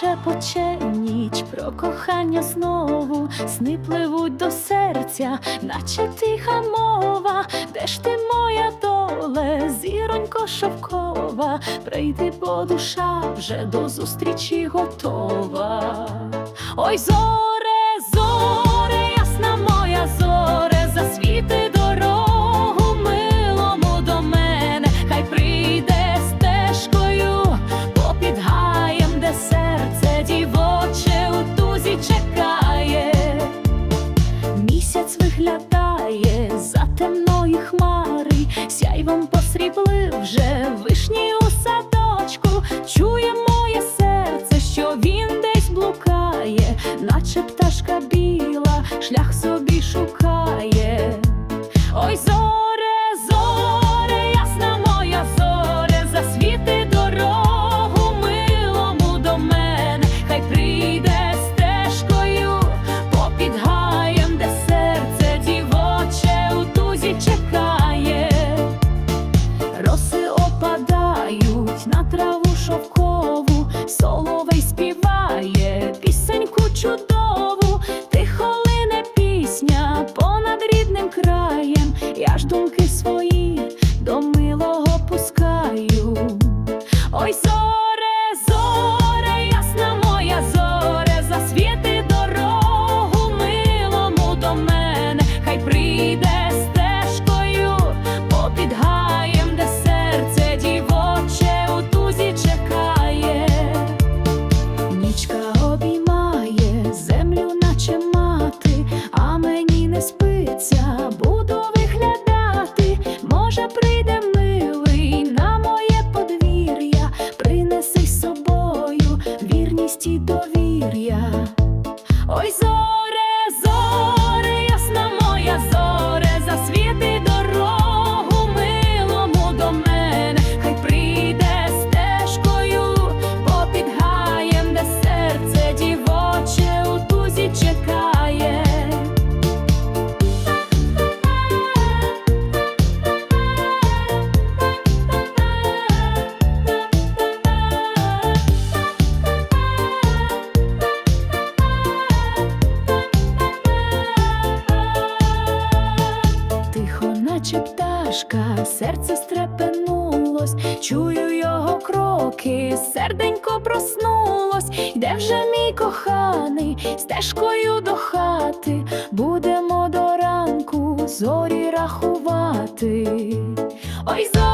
шепоче ніч про кохання знову, сни пливуть до серця, наче тиха мова, де ж ти моя доле, зіронько шовкова, прийди, бо душа вже до зустрічі готова. Ой, зоре, темної хмари, сяйвом посріблив вже вишні у садочку. Чудову, ти холине пісня понад рідним краєм. Я ж думки свої наче пташка, серце стрепенулось, чую його кроки, серденько проснулось, йде вже мій коханий, стежкою до хати, будемо до ранку зорі рахувати. Ой, зорі!